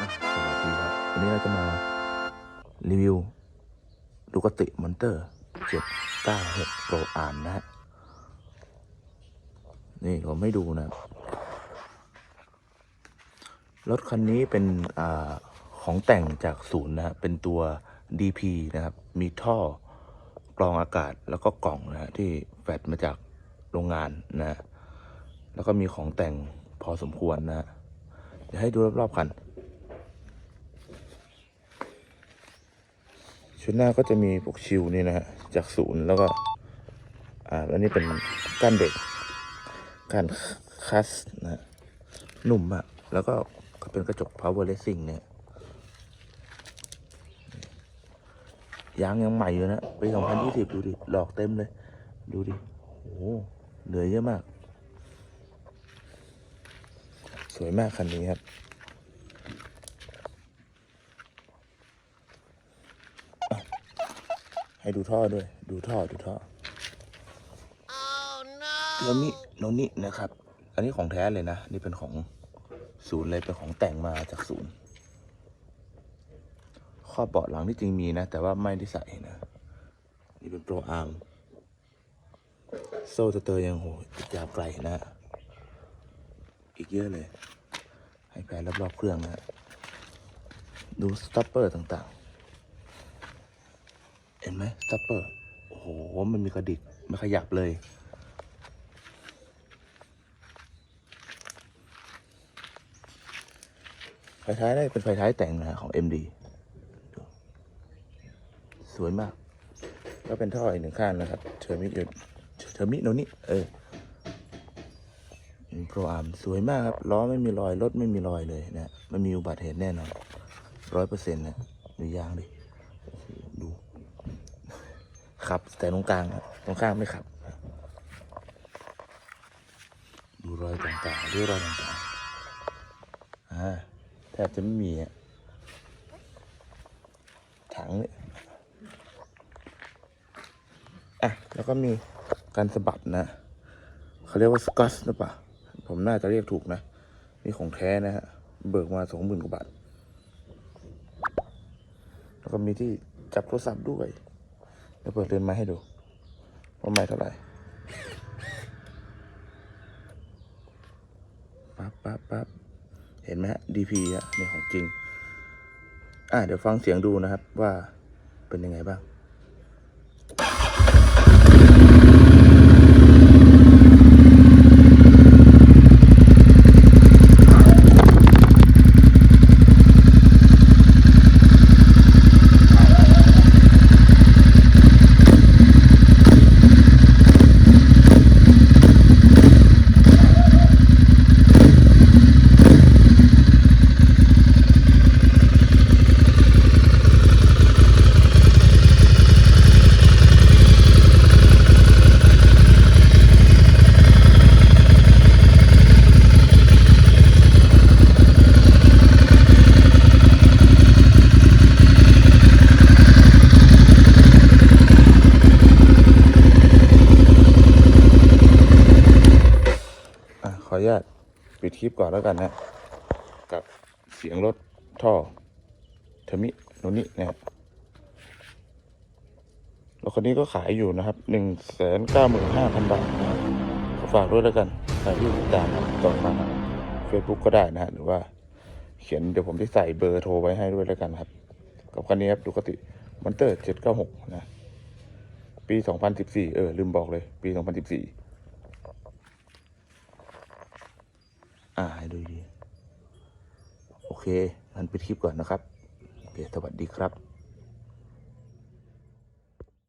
สวัสดีครับ วันนี้เราจะมารีวิวดูกติมอนเตอร์796 Pro อ่านนะฮะ นี่ผมไม่ดูนะ รถคันนี้เป็นอของแต่งจากศูนย์นะฮะ เป็นตัว DP นะครับ มีท่อกรองอากาศแล้วก็กล่องนะฮะ ที่แฟดมาจากโรงงานนะฮะแล้วก็มีของแต่งพอสมควรนะฮะเดี๋ยวให้ดูรอบๆคัน ชุดหน้าก็จะมีพวกชิวนี่นะฮะจากศูนย์แล้วก็ อ่าอันนี้เป็นก้านเบรกก้านคัสนะฮะนุ่มมากแล้วก็ก็เป็นกระจก power racing เนี่ยยางยังใหม่อยู่นะปี2020 ดูดิ หลอกเต็มเลย ดูดิ โอ้เหลือเยอะมาก สวยมากคันนี้ครับ ให้ดูท่อด้วย ดูท่อดูท่อแล้วนี่โนนี่นะครับ อันนี้ของแท้เลยนะ นี่เป็นของศูนย์เลยเป็นของแต่งมาจากศูนย์ ข้อเบาะหลังที่จริงมีนะ แต่ว่าไม่ได้ใส่นะ นี่เป็นโปรอาร์ม โซ่สเตอร์ยังโหอีกยาวไกลนะ อีกเยอะเลย ให้แผนรอบๆเครื่องนะ ดูสต็อปเปอร์ต่างๆ เห็นไหมสต็อปเปอร์ โอ้โห มันมีกระดิกไม่ขยับเลย ไฟท้ายได้เป็นไฟท้ายแต่งนะฮะของ MD ดูสวยมาก ก็เป็นท่ออีกหนึ่งข้างนะครับเทอร์มิอยู่เทอร์มิโนนี่เออโปรอาร์มสวยมากครับ ล้อไม่มีรอย รถไม่มีรอยเลยนะไม่มีอุบัติเหตุแน่นอนร้อยเปอร์เซ็นต์นะดูยางดิโอ้โหดู ขับ แต่ตรงกลางตรงข้างไม่ขับ ดูรอยต่างๆดูรอยต่างๆอ่าแทบจะไม่มีอะถังเนี่ยอะแล้วก็มีการสะบัดนะเขาเรียกว่าสกัสหรือเปล่าผมน่าจะเรียกถูกนะนี่ของแท้นะฮะเบิกมาสองหมื่นกว่าบาทแล้วก็มีที่จับโทรศัพท์ด้วย เดี๋ยวเปิดเรือนไม้ให้ดูว่าไม้เท่าไหร่ปั๊บปั๊บปั๊บเห็นไหมฮะ DP อะนี่ของจริง อะเดี๋ยวฟังเสียงดูนะครับว่าเป็นยังไงบ้าง อะขออนุญาตปิดคลิปก่อนแล้วกันนะกับเสียงรถท่อเทมิโนนี่นะครับรถคันนี้ก็ขายอยู่นะครับหนึ่งแสนเก้าหมื่นห้าพันบาทนะฝากด้วยแล้วกันใครที่ติดตามนะครับต่อมาเฟซบุ๊กก็ได้นะฮะหรือว่า เขียนเดี๋ยวผมจะใส่เบอร์โทรไว้ให้ด้วยแล้วกันครับ กับคันนี้ครับดูกติมอนเตอร์เจ็ดเก้าหกนะ ปีสองพันสิบสี่เออ ลืมบอกเลย ปีสองพันสิบสี่ อ่าให้ดูดี โอเคงั้นปิดคลิปก่อนนะครับ โอเค สวัสดีครับ